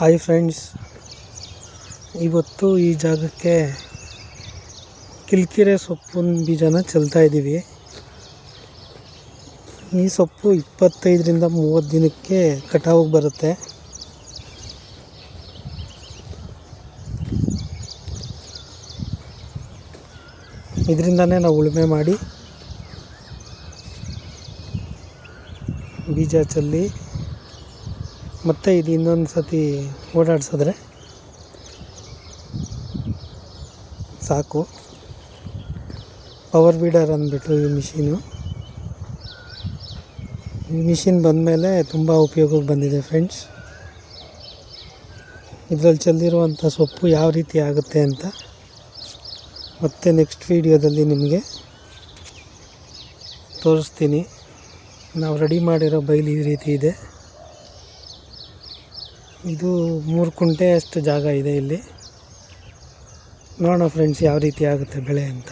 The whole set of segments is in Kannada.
ಹಾಯ್ ಫ್ರೆಂಡ್ಸ್ ಇವತ್ತು ಈ ಜಾಗಕ್ಕೆ ಕಿಲ್ಕಿರೆ ಸೊಪ್ಪಿನ ಬೀಜನ ಚೆಲ್ತಾ ಇದ್ದೀವಿ. ಈ ಸೊಪ್ಪು ಇಪ್ಪತ್ತೈದರಿಂದ ಮೂವತ್ತು ದಿನಕ್ಕೆ ಕಟಾವಿಗೆ ಬರುತ್ತೆ. ಇದರಿಂದನೇ ನಾವು ಉಳುಮೆ ಮಾಡಿ ಬೀಜ ಚೆಲ್ಲಿ ಮತ್ತೆ ಇದು ಇನ್ನೊಂದು ಸತಿ ಓಡಾಡಿಸಿದ್ರೆ ಸಾಕು. ಪವರ್ ವೀಡರ್ ಅಂದ್ಬಿಟ್ಟು ಈ ಮಿಷಿನು ಈ ಮಿಷಿನ್ ಬಂದಮೇಲೆ ತುಂಬ ಉಪಯೋಗಕ್ಕೆ ಬಂದಿದೆ ಫ್ರೆಂಡ್ಸ್ ಇದರಲ್ಲಿ ಚೆಲ್ಲಿರುವಂಥ ಸೊಪ್ಪು ಯಾವ ರೀತಿ ಆಗುತ್ತೆ ಅಂತ ಮತ್ತೆ ನೆಕ್ಸ್ಟ್ ವೀಡಿಯೋದಲ್ಲಿ ನಿಮಗೆ ತೋರಿಸ್ತೀನಿ. ನಾವು ರೆಡಿ ಮಾಡಿರೋ ಬೈಲ್ ಈ ರೀತಿ ಇದೆ. ಇದು ಮೂರು ಕುಂಟೆ ಅಷ್ಟು ಜಾಗ ಇದೆ ಇಲ್ಲಿ. ನೋಡೋಣ ಫ್ರೆಂಡ್ಸ್ ಯಾವ ರೀತಿ ಆಗುತ್ತೆ ಬೆಳೆ ಅಂತ.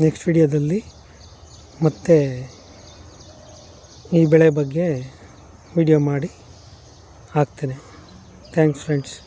ನೆಕ್ಸ್ಟ್ ವಿಡಿಯೋದಲ್ಲಿ ಮತ್ತೆ ಈ ಬೆಳೆ ಬಗ್ಗೆ ವಿಡಿಯೋ ಮಾಡಿ ಹಾಕ್ತೇನೆ. Thanks friends